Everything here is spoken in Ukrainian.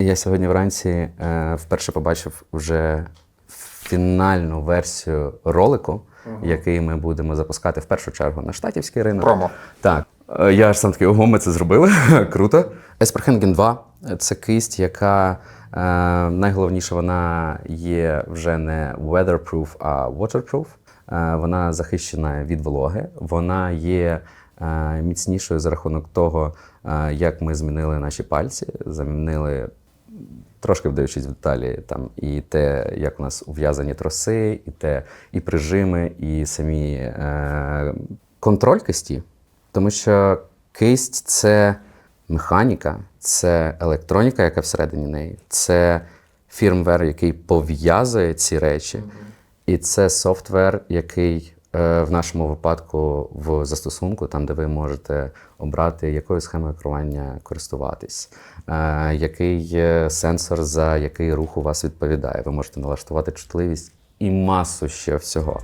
Я сьогодні вранці е, вперше побачив вже фінальну версію ролику, який ми будемо запускати в першу чергу на штатівський ринок. Промо. Так. Е, Я ж сам такий, ого, ми це зробили. Круто. Есперхенген 2 це кисть, яка е, найголовніше, вона є вже не weatherproof, а waterproof. Е, вона захищена від вологи. Вона є е, міцнішою за рахунок того, е, як ми змінили наші пальці, замінили трошки вдаючись в деталі, там і те, як у нас ув'язані троси, і те, і прижими, і самі е, контроль кисті. Тому що кисть це механіка, це електроніка, яка всередині неї, це фірмвер, який пов'язує ці речі, і це софтвер, який в нашому випадку в застосунку, там, де ви можете обрати, якою схемою керування користуватись, е, який сенсор, за який рух у вас відповідає. Ви можете налаштувати чутливість і масу ще всього.